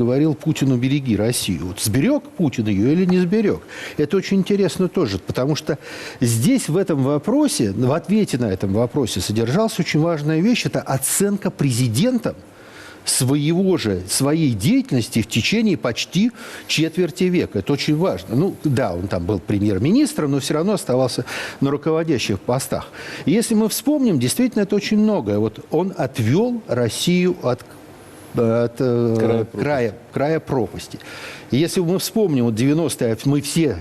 говорил Путину «береги Россию». Вот сберег Путин ее или не сберег? Это очень интересно тоже, потому что здесь в этом вопросе, в ответе на этом вопросе содержалась очень важная вещь. Это оценка президентом своего же, своей деятельности в течение почти четверти века. Это очень важно. Ну, да, он там был премьер-министром, но все равно оставался на руководящих постах. И если мы вспомним, действительно, это очень многое. Вот он отвел Россию от от э, Края края, края, пропасти. И если мы вспомним, вот 90-е, мы все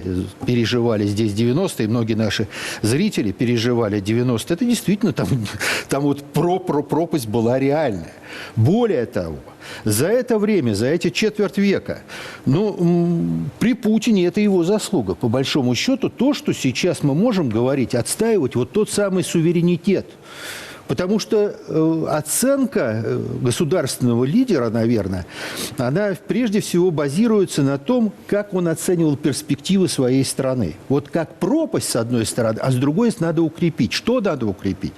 переживали здесь 90-е, многие наши зрители переживали 90-е, это действительно там, там вот про, про пропасть была реальная. Более того, за это время, за эти четверть века, ну, при Путине это его заслуга. По большому счету, то, что сейчас мы можем говорить, отстаивать вот тот самый суверенитет, Потому что э, оценка э, государственного лидера, наверное, она прежде всего базируется на том, как он оценивал перспективы своей страны. Вот как пропасть с одной стороны, а с другой надо укрепить. Что надо укрепить?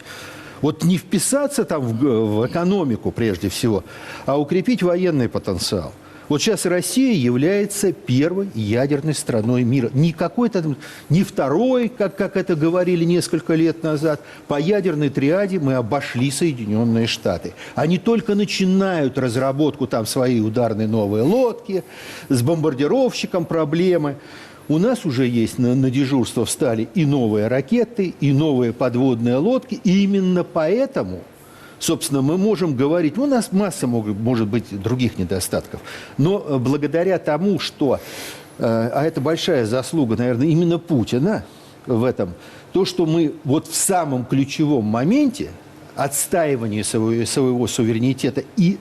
Вот не вписаться там в, г- в экономику прежде всего, а укрепить военный потенциал. Вот сейчас Россия является первой ядерной страной мира. Не какой-то, не второй, как, как это говорили несколько лет назад. По ядерной триаде мы обошли Соединенные Штаты. Они только начинают разработку там своей ударной новой лодки, с бомбардировщиком проблемы. У нас уже есть на, на дежурство встали и новые ракеты, и новые подводные лодки. И именно поэтому собственно, мы можем говорить, ну, у нас масса мог- может быть других недостатков, но э, благодаря тому, что, э, а это большая заслуга, наверное, именно Путина в этом, то, что мы вот в самом ключевом моменте отстаивания своего, своего суверенитета и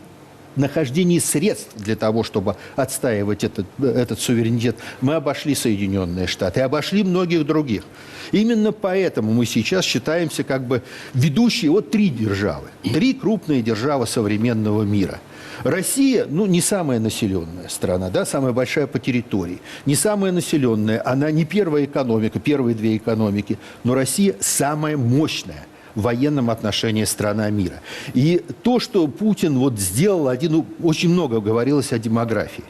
нахождении средств для того, чтобы отстаивать этот, этот суверенитет, мы обошли Соединенные Штаты, обошли многих других. Именно поэтому мы сейчас считаемся как бы ведущие, вот три державы, три крупные державы современного мира. Россия, ну, не самая населенная страна, да, самая большая по территории, не самая населенная, она не первая экономика, первые две экономики, но Россия самая мощная военном отношении страна мира. И то, что Путин вот сделал один, ну, очень много говорилось о демографии.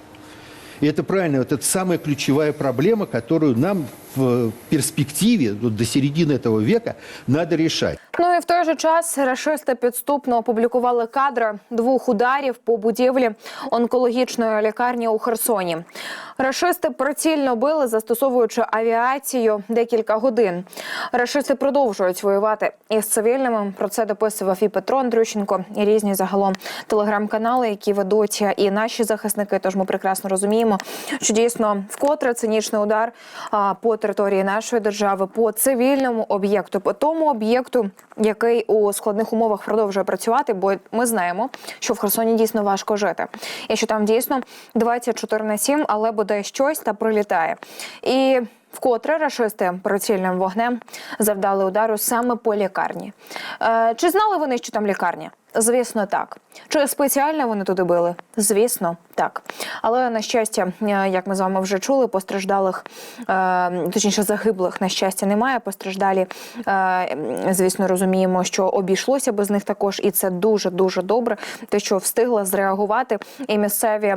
И это правильно, вот это самая ключевая проблема, которую нам в перспективе до середины этого века надо решать. Ну і в той же час рашисти підступно опублікували кадри двох ударів по будівлі онкологічної лікарні у Херсоні. Рашисти прицільно били, застосовуючи авіацію декілька годин. Рашисти продовжують воювати із цивільними. Про це дописував і Петро Андрющенко, і різні загалом телеграм-канали, які ведуть і наші захисники. Тож ми прекрасно розуміємо, що дійсно вкотре цинічний удар по території нашої держави, по цивільному об'єкту, по тому об'єкту, який у складних умовах продовжує працювати, бо ми знаємо, що в Херсоні дійсно важко жити, і що там дійсно 24 на 7, але бодай щось та прилітає. І Вкотре рашисти прицільним вогнем завдали удару саме по лікарні. Е, чи знали вони, що там лікарня? Звісно, так. Чи спеціально вони туди били? Звісно, так. Але на щастя, е, як ми з вами вже чули, постраждалих, е, точніше загиблих, на щастя, немає. Постраждалі, е, звісно, розуміємо, що обійшлося без них також, і це дуже дуже добре. Те, що встигла зреагувати, і місцеві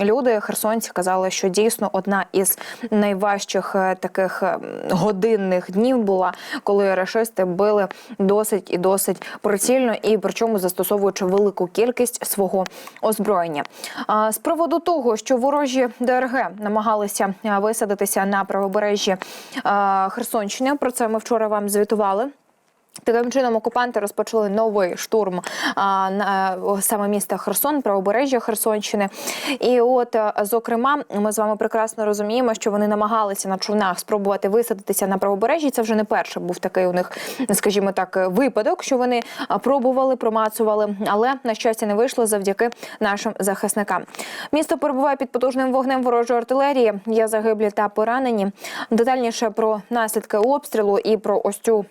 люди, херсонці, казали, що дійсно одна із найважчих таких годинних днів була, коли рашисти били досить і досить прицільно, і причому застосовуючи велику кількість свого озброєння. З приводу того, що ворожі ДРГ намагалися висадитися на правобережжі Херсонщини, про це ми вчора вам звітували. Таким чином окупанти розпочали новий штурм а, на е, саме міста Херсон, правобережжя Херсонщини. І от, е, зокрема, ми з вами прекрасно розуміємо, що вони намагалися на човнах спробувати висадитися на правобережжі. Це вже не перший був такий у них, скажімо так, е, випадок, що вони пробували, промацували, але на щастя не вийшло завдяки нашим захисникам. Місто перебуває під потужним вогнем ворожої артилерії. Є загиблі та поранені. Детальніше про наслідки обстрілу і про ось цю,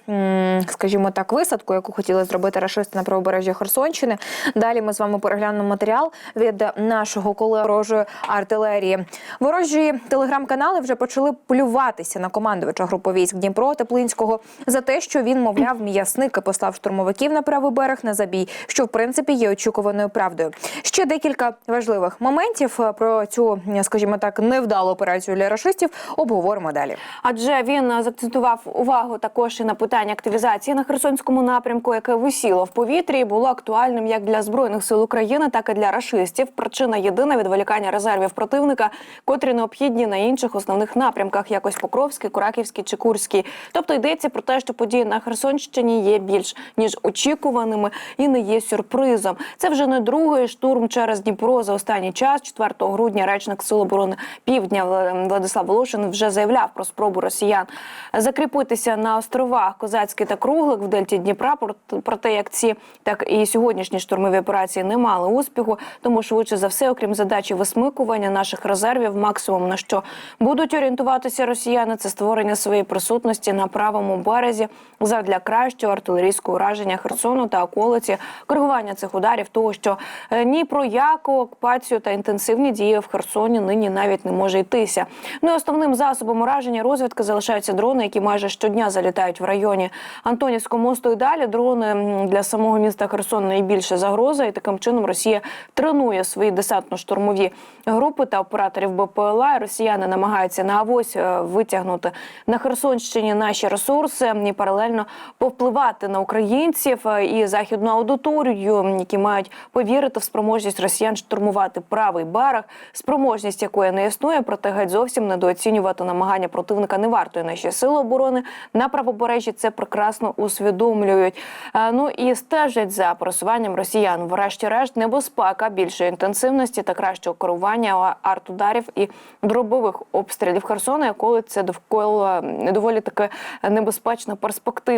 скажімо. Скажімо так, висадку, яку хотіли зробити рашисти на правобережжі Херсонщини. Далі ми з вами переглянемо матеріал від нашого колеги ворожої артилерії. Ворожі телеграм-канали вже почали плюватися на командувача групи військ Дніпро Теплинського за те, що він, мовляв, м'ясник і послав штурмовиків на правий берег на забій, що в принципі є очікуваною правдою. Ще декілька важливих моментів про цю, скажімо так, невдалу операцію для рашистів обговоримо далі. Адже він е, закцентував увагу також і на питання активізації на Херсонському напрямку, яке висіло в повітрі, було актуальним як для збройних сил України, так і для рашистів. Причина єдина відволікання резервів противника, котрі необхідні на інших основних напрямках, якось Покровський, Кураківський чи Курський. Тобто йдеться про те, що події на Херсонщині є більш ніж очікуваними і не є сюрпризом. Це вже не другий штурм через Дніпро за останній час. 4 грудня речник Сил оборони Півдня Вла- Владислав Волошин вже заявляв про спробу росіян закріпитися на островах Козацький та Круглик в дельті Дніпра. Проте- Проте як ці, так і сьогоднішні штурмові операції не мали успіху, тому швидше за все, окрім задачі висмикування наших резервів, максимум на що будуть орієнтуватися росіяни, це створення своєї присутності на правому березі задля кращого артилерійського ураження Херсону та околиці, коригування цих ударів, того що е, ні про яку окупацію та інтенсивні дії в Херсоні нині навіть не може йтися. Ну і основним засобом ураження розвідки залишаються дрони, які майже щодня залітають в районі Антонівського мосту. І далі дрони для самого міста Херсон найбільша загроза, і таким чином Росія тренує свої десантно-штурмові групи та операторів БПЛА. Росіяни намагаються на авось е, витягнути на Херсонщині наші ресурси і паралельно повпливати на українців е, і західну аудиторію, які мають повірити в спроможність росіян штурмувати правий берег, спроможність якої не існує, проте геть зовсім недооцінювати намагання противника не варто. І наші сили оборони на правобережжі це прекрасно усвідомлюють. Е, Ну і стежать за просуванням росіян. Врешті-решт, небезпека більшої інтенсивності та кращого керування артударів і дробових обстрілів Херсона, коли це довкола доволі таки небезпечна перспектива.